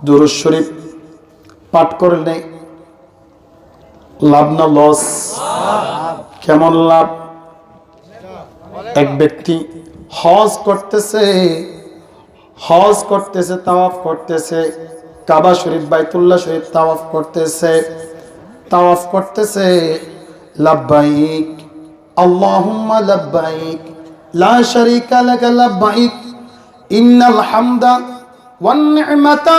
দুরুজ শরীফ পাঠ করলে লাভ না লস? কেমন লাভ? এক ব্যক্তি হজ করতেছে হজ করতেছে, তাওয়াফ করতেছে, কাবা শরীফ, বাইতুল্লাহ শরীফ তাওয়াফ করতেছে তাওয়াফ করতেছে লাব্বাইক আল্লাহুম্মা লাব্বাইক লা শারীকা লাকা লাব্বাইক ইন্নাল হামদা ওয়ান নি'মাতা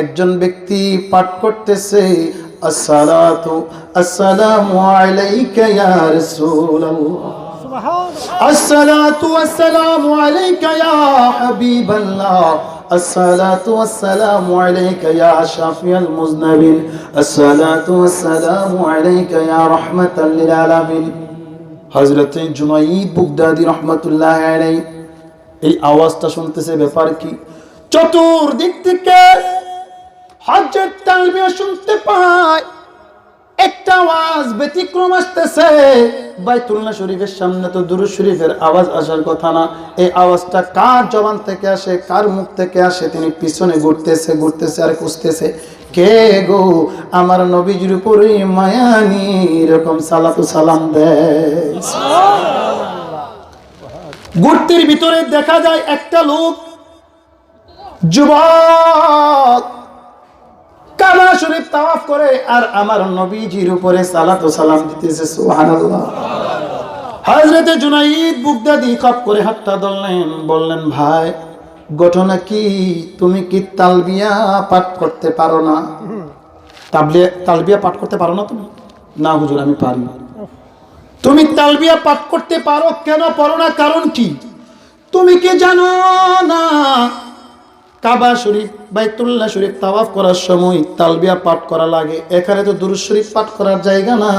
একজন ব্যক্তি পাঠ করতেছে আসসালাতু আসসালামু আলাইকা ইয়া রাসূলুল্লাহ الصلاة والسلام عليك يا حبيب الله الصلاة والسلام عليك يا شافي المذنبين الصلاة والسلام عليك يا رحمة للعالمين হজরত জুনাইদ বুগদাদি রহমতুল্লাহ আলাই এই আওয়াজটা শুনতেছে ব্যাপার কি চতুর্দিক থেকে হজরত তালবিয়া শুনতে পায়। একটা আওয়াজ ব্যতিক্রম আসতেছে। বাইতুল্লাহ শরীফের সামনে তো দুরুদ শরীফের আওয়াজ আসার কথা না। এই আওয়াজটা কার জবান থেকে আসে, কার মুখ থেকে আসে? তিনি পিছনে ঘুরতেছে ঘুরতেছে আর খুঁজতেছে। কে গো? আমার নবীজির উপরে মায়ানি এরকম সালাতু সালাম দেয়। ঘুরতির ভিতরে দেখা যায় একটা লোক, যুবক। কাবা শরীফ তাওয়াফ করে আর আমার নবীজির উপরে সালাত ও সালাম দিতেছে, সুবহানাল্লাহ। হযরতে জুনাইদ বুগদাদি কাপ করে হাতটা ধরলেন, বললেন, ভাই, ঘটনা কি? তুমি কি তালবিয়া পাঠ করতে পারো না? তাবলিয়া, তালবিয়া পাঠ করতে পারো না তুমি? না হুজুর, আমি পারি তুমি তালবিয়া পাঠ করতে পারো কেন? পারো না, কারণ কি? তুমি কি জানো না কাবা শরীফ, বাইতুল্লাহ শরীফ তাওয়াফ করার সময় তালবিয়া পাঠ করা লাগে। এখানে তো দুরুজ শরীফ পাঠ করার জায়গা না।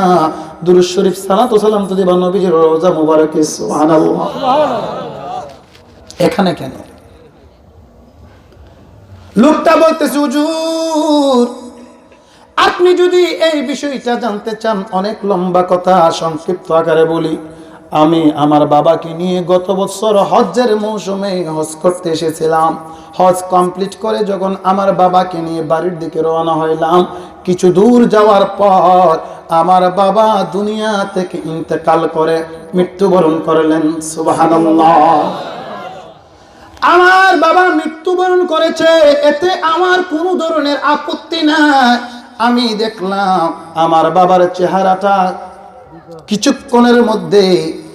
দুরুজ শরীফ সালাত ও সালাম তো দিবা নবীজির রোজা সুবহানাল্লাহ। এখানে কেন? লোকটা বলতেছে, হুজুর, আপনি যদি এই বিষয়টা জানতে চান, অনেক লম্বা কথা, সংক্ষিপ্ত আকারে বলি। আমি আমার বাবাকে নিয়ে গত বছর হজ্জের মৌসুমে হজ করতে এসেছিলাম। হজ কমপ্লিট করে যখন আমার বাবাকে নিয়ে বাড়ির দিকে রওনা হইলাম, কিছু দূর যাওয়ার পর আমার বাবা দুনিয়া থেকে ইন্তেকাল করে মৃত্যুবরণ করলেন। সুবহানাল্লাহ। আমার বাবা মৃত্যুবরণ করেছে, এতে আমার কোনো ধরনের আপত্তি নাই। আমি দেখলাম আমার বাবার চেহারাটা কিছুক্ষণের মধ্যে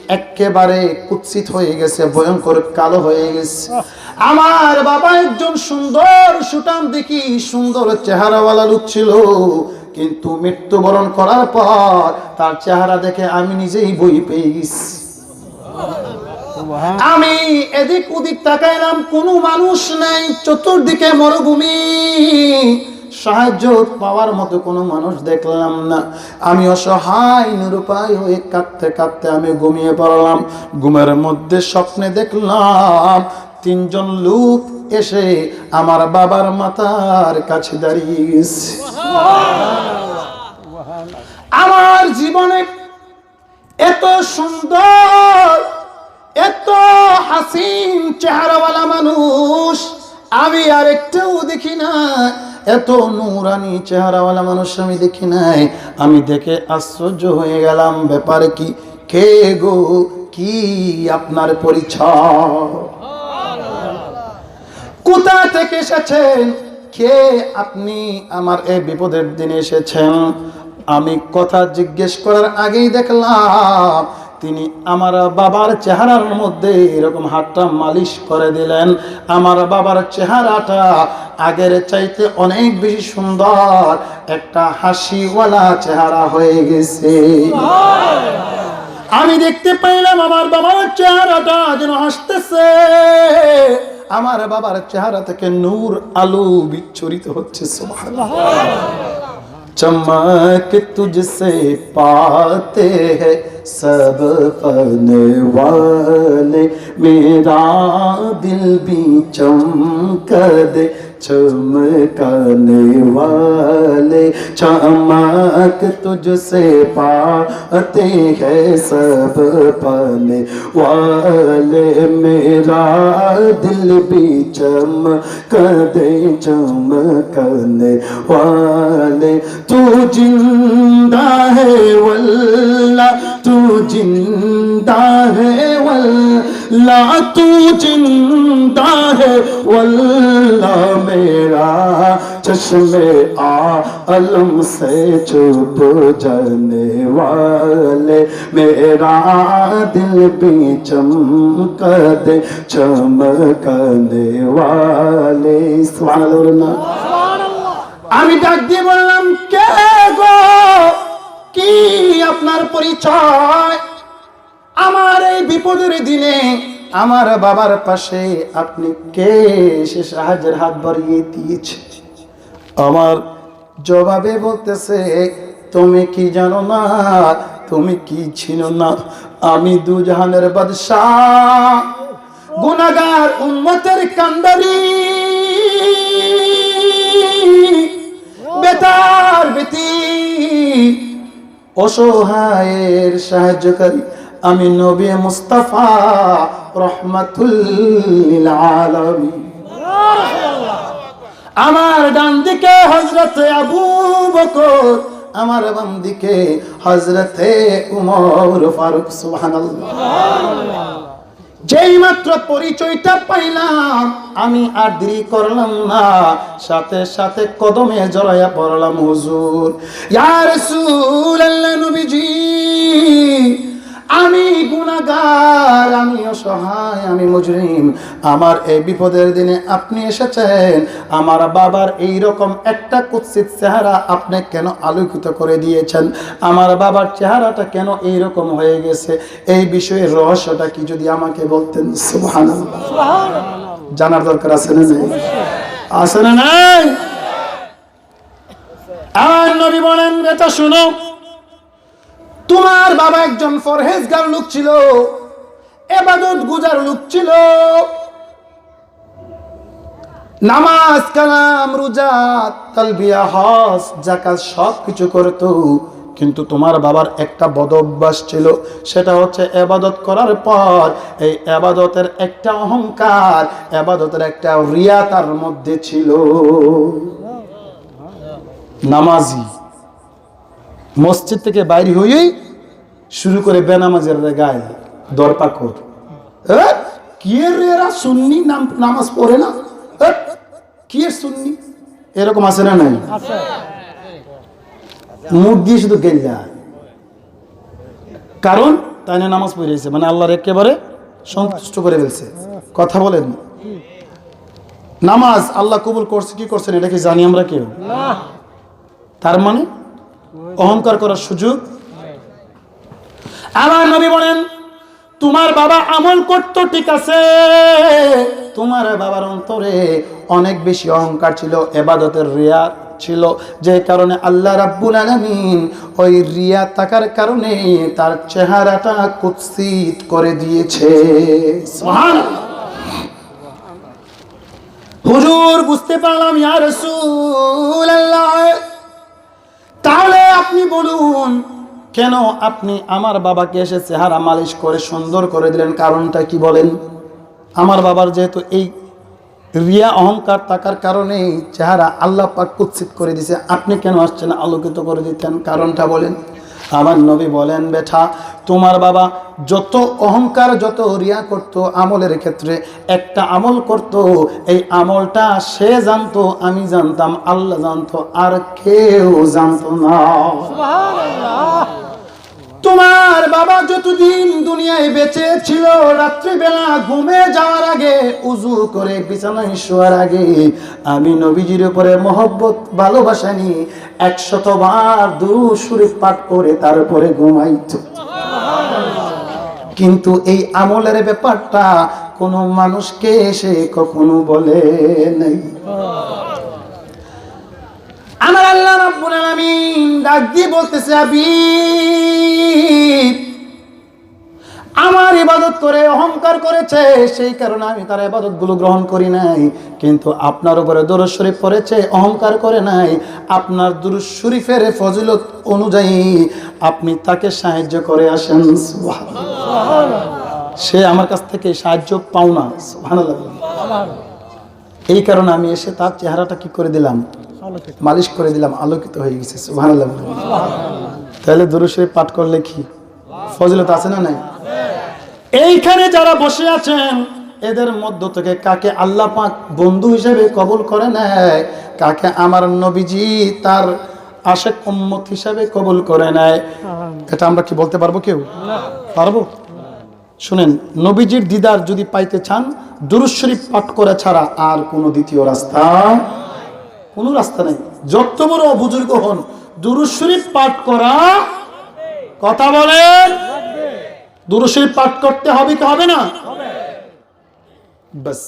একেবারে কুৎসিত হয়ে গেছে ভয়ঙ্কর কালো হয়ে গেছে। আমার বাবা একজন সুন্দর সুটাম দেখি সুন্দর চেহারাওয়ালা লোক ছিল। কিন্তু মৃত্যুবরণ করার পর তার চেহারা দেখে আমি নিজেই বই পেয়ে গেছি। আমি এদিক ওদিক তাকাইলাম কোনো মানুষ নাই চতুর্দিকে মরুভূমি। সাহায্য পাওয়ার মতো কোনো মানুষ দেখলাম না। আমি অসহায়, নিরুপায় হয়ে কাঁদতে কাঁদতে আমি ঘুমিয়ে পড়লাম। ঘুমের মধ্যে স্বপ্নে দেখলাম, তিনজন লোক এসে আমার বাবার মাথার কাছে দাঁড়িয়ে গেছে আমার জীবনে এত সুন্দর, এত হাসিন চেহারাওয়ালা মানুষ আমি আর একটাও দেখি না এত নুরানি চেহারাওয়ালা মানুষ আমি দেখি নাই। আমি দেখে আশ্চর্য হয়ে গেলাম, ব্যাপারে কি? কে গো? কি আপনার পরিচয়? কোথা থেকে এসেছেন? কে আপনি? আমার এই বিপদের দিনে এসেছেন। আমি কথা জিজ্ঞেস করার আগেই দেখলাম তিনি আমার বাবার চেহারার মধ্যে এরকম হাতটা মালিশ করে দিলেন। আমার বাবার চেহারাটা আগের চাইতে অনেক বেশি সুন্দর। একটা হাসিওয়ালা চেহারা হয়ে গেছে। আমি দেখতে পাইলাম আমার বাবার চেহারাটা যেন হাসতেছে। আমার বাবার চেহারা থেকে নূর আলো বিচ্ছরিত হচ্ছে চমক তুঝসে পাতে হ্যাঁ سب پن والے، میرا دل بھی چمک دے چمکانے والے۔ چمک تجھ سے پاتے ہیں سب پانے والے۔ میرا دل بھی چمک دے چمکنے والے۔ تو زندہ ہے، واللہ۔ तू जिंदा है वल्ला तू जिंदा है वल्ला मेरा चश्मे आलम से चुप जाने वाले मेरा दिल भी चमक दे चमकने वाले सुभान আমি ডাক দিয়ে বললাম কে গো কি আপনার পরিচয়। আমার এই বিপদের দিনে আমার বাবার পাশে আপনি কে? সে সাহায্যের হাত বাড়িয়ে দিয়েছে। আমার জবাবে বলতেছে, তুমি কি জানো না? তুমি কি ছিল না? আমি দুজাহানের বাদশাহ গুনাগার উম্মতের কান্দারি বেতার বেতি অসহায়ের সাহায্যকারী। আমি নবী মুস্তাফা রহমাতুল আলমী আমার ডান দিকে হজরত আবু বকর, আমার বাম দিকে হজরতে উমর ফারুক, সুবহানাল্লাহ। যেই মাত্র পরিচয়টা পাইলাম, আমি আর দেরি করলাম না। সাথে সাথে কদমে জড়াইয়া পড়লাম, হুজুর। ইয়া রাসূলুল্লাহ নবীজি আমি গুনাহগার আমি অসহায় আমি মুজরিম। আমার এই বিপদের দিনে আপনি এসেছেন। আমার বাবার এই রকম একটা কুৎসিত চেহারা আপনি কেন আলোকিত করে দিয়েছেন? আমার বাবার চেহারাটা কেন এই রকম হয়ে গেছে? এই বিষয়ে রহস্যটা কি যদি আমাকে বলতেন? সুবহানাল্লাহ। জানার দরকার আছে না আছে না নাই? আমার নবী বলেন এটা শুনো তোমার বাবা একজন ফরহেজগার লোক ছিল। এবাদত গুজার লোক ছিল। নামাজ, কালাম, রোজা, তালবিয়া, হজ জাকাত সব কিছু করতো। কিন্তু তোমার বাবার একটা বদ অভ্যাস ছিল, সেটা হচ্ছে এবাদত করার পর এই এবাদতের একটা অহংকার, এবাদতের একটা রিয়া তার মধ্যে ছিল। নামাজি। মসজিদ থেকে বাইরে হয়েই শুরু করে বেনামাজের গায়ে দরপাকর এ? কি এর এরা সুন্নি নাম নামাজ পড়ে না? এ? কি সুন্নি? এরকম আছে না নাই? মুখ দিয়ে শুধু গেল্লা কারণ তাই না নামাজ পড়েছে মানে আল্লাহর একেবারে সন্তুষ্ট করে ফেলছে। কথা বলেন। নামাজ আল্লাহ কবুল করছে কি করছেন এটা কি জানি আমরা কেউ? তার মানে? অহংকার করার সুযোগ? আমার নবী বলেন, তোমার বাবা আমল করতো, ঠিক আছে। তোমার বাবার অন্তরে অনেক বেশি অহংকার ছিল, এবাদতের রিয়া ছিল। যে কারণে আল্লাহ রাব্বুল আলামিন ওই রিয়া থাকার কারণে তার চেহারাটা কুৎসিত করে দিয়েছে। হুজুর, বুঝতে পারলাম, ইয়া রাসূলুল্লাহ। তাহলে আপনি বলুন, কেন আপনি আমার বাবাকে এসে চেহারা মালিশ করে সুন্দর করে দিলেন? কারণটা কি বলেন? আমার বাবার যেহেতু এই রিয়া অহংকার থাকার কারণে চেহারা আল্লাহ পাক কুৎসিত করে দিছে। আপনি কেন আসছেন আলোকিত করে দিতেন? কারণটা বলেন। আমার নবী বলেন বেঠা তোমার বাবা যত অহংকার যত রিয়া করত আমলের ক্ষেত্রে একটা আমল করত এই আমলটা সে জানতো আমি জানতাম আল্লাহ জানতো আর কেউ জানতো না। তোমার বাবা যতদিন দুনিয়ায় বেঁচে ছিল রাত্রিবেলা ঘুমে যাওয়ার আগে উজু করে বিছানায় শোয়ার আগে আমি নবীজির উপরে মহব্বত ভালোবাসা নিয়ে একশত দু দুরুদ পাঠ করে তারপরে ঘুমাইত। কিন্তু এই আমলের ব্যাপারটা কোনো মানুষকে এসে কখনো বলে নাই। আমার আল্লাহ রাব্বুল আলামিন ডাক দিয়ে বলতেছে আবিব আমার ইবাদত করে অহংকার করেছে সেই কারণে আমি তার ইবাদতগুলো গ্রহণ করি নাই। কিন্তু আপনার উপরে দুরুদ শরীফ পড়েছে অহংকার করে নাই। আপনার দুরুদ শরীফের ফজিলত অনুযায়ী আপনি তাকে সাহায্য করে আসেন। সে আমার কাছ থেকে সাহায্য পাও না। এই কারণে আমি এসে তার চেহারাটা কি করে দিলাম? মালিশ করে দিলাম আলোকিত হয়ে গেছে। সুবহানাল্লাহ। তাহলে দুরুদ শরীফ পাঠ করলে কি? ফজিলত আছে না নাই? এইখানে যারা বসে আছেন, এদের মধ্য থেকে কাকে আল্লাহ পাক বন্ধু হিসেবে কবুল করে নেয়, কাকে আমার নবীজি তার আশেক উম্মত হিসাবে কবুল করে নেয়, এটা আমরা কি বলতে পারব কেউ? পারব? শুনেন, নবীজির দিদার যদি পাইতে চান, দুরুদ শরীফ পাঠ করা ছাড়া আর কোনো দ্বিতীয় রাস্তা কোনো রাস্তা নেই। যত বড় বুজুর্গ হন দুরুশরীফ পাঠ করা, কথা বলেন দুরুদ পাঠ করতে হবে কি হবে না? বাস